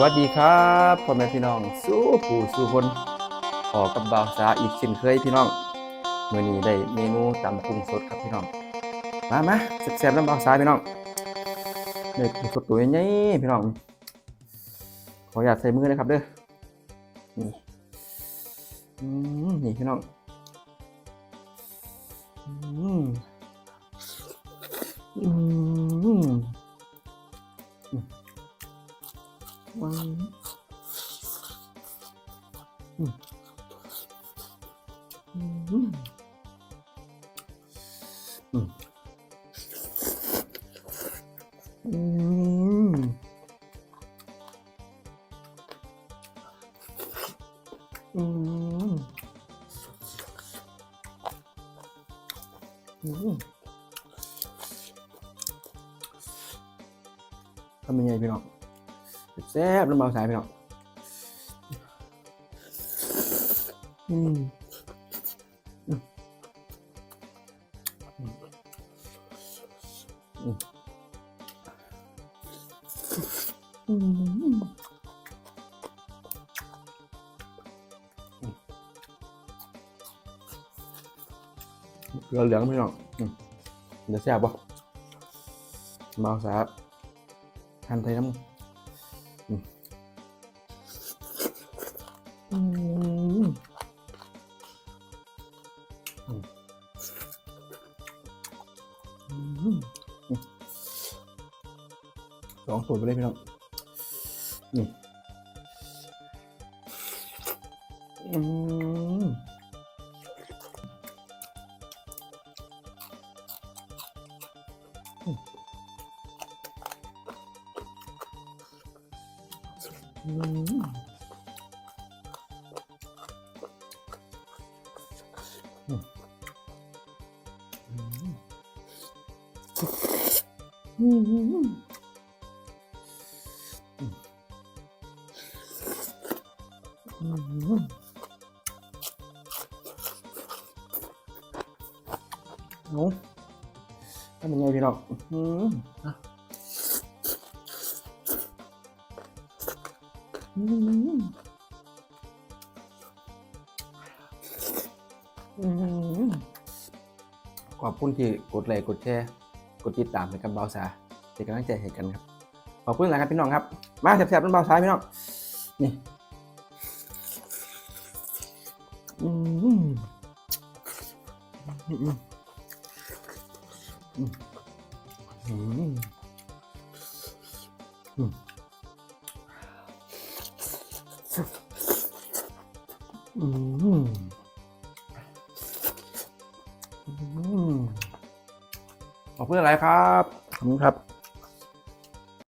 วัสดีครับพ่อแม่พี่น้อง สู้ผู้สู้คนออกับบ่าวสาอีกเช่นเคยพี่น้องมื้อนี้ได้เมนูตำกุ้งสดครับพี่น้อง มามาแซ่บๆน้ำบ่าวสาพี่น้องได้กุ้งสดตัวใหญ่ๆพี่น้อง ขออยากใส่มือนะครับเด้อนี่อนี่พี่น้องอืมอืม ワン。うん。うん。うん。うん。うん。うん。雷ビ。 แซ่บน้ำเบาสายพี่น้องอืมอืมอืมอืมอืมเกลือเหลืองพี่น้องอืมเดี๋ยวแซ่บปะเบาสายทันไทยน้ำ สองสูตรไปเลยพี่น้องนี่อืม 음. 음. 어? 한번 여기랑 음. 음. ขอบคุณที่กดไลค์กดแชร์กดติดตามในกับเบาสาเป็นกำลังใจให้กันครับ ขอบคุณหะายครับพี่น้องครับ มาแซ่บๆเป็นเบาสาพี่น้อง นี่อืมอืมอืมอืมอืม ขอบคุณอะไรครับ ขอบคุณครับ